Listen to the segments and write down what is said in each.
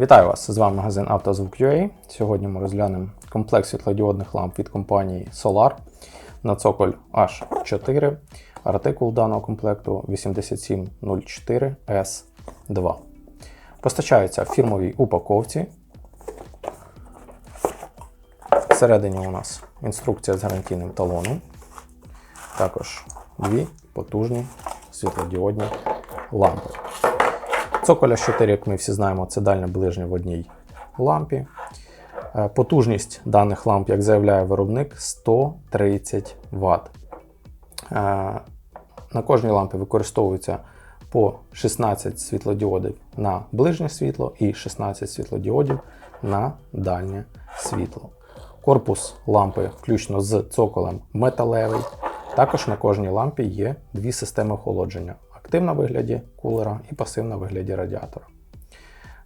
Вітаю вас! З вами магазин «Автозвук.UA». Сьогодні ми розглянемо комплект світлодіодних ламп від компанії Solar на цоколь H4. Артикул даного комплекту 8704S2. Постачаються в фірмовій упаковці. Всередині у нас інструкція з гарантійним талоном. Також дві потужні світлодіодні лампи. Цоколя 4, як ми всі знаємо, це дальне ближнє в одній лампі. Е, Потужність даних ламп, як заявляє виробник, 130 Вт. Е, На кожній лампі використовується по 16 світлодіодів на ближнє світло і 16 світлодіодів на дальнє світло. Корпус лампи, включно з цоколем, металевий. Також на кожній лампі є дві системи охолодження: активна вигляді кулера і пасивна в вигляді радіатора.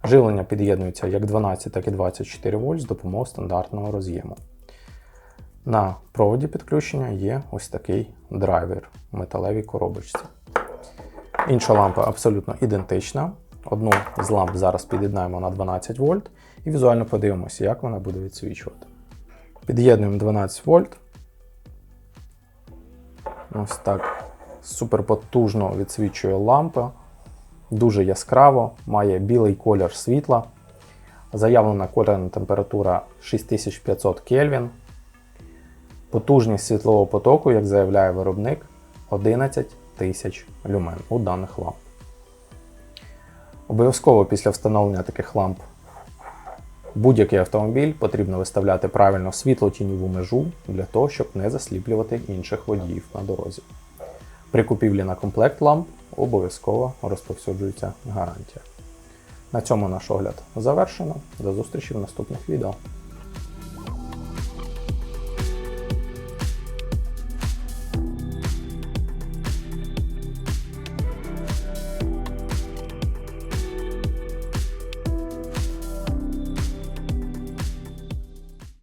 Живлення під'єднується як 12, так і 24 вольт з допомогою стандартного роз'єму. На проводі підключення є ось такий драйвер в металевій коробочці. Інша лампа абсолютно ідентична. Одну з ламп зараз під'єднаємо на 12 вольт і візуально подивимося, як вона буде відсвічувати. Під'єднуємо 12 вольт. Ось так суперпотужно відсвічує лампа. Дуже яскраво, має білий колір світла. Заявлена кольорна температура 6500 Кельвін. Потужність світлового потоку, як заявляє виробник, 11 тисяч люмен у даних ламп. Обов'язково після встановлення таких ламп будь-який автомобіль потрібно виставляти правильно світло-тіньову межу для того, щоб не засліплювати інших водіїв на дорозі. При купівлі на комплект ламп обов'язково розповсюджується гарантія. На цьому наш огляд завершено. До зустрічі в наступних відео.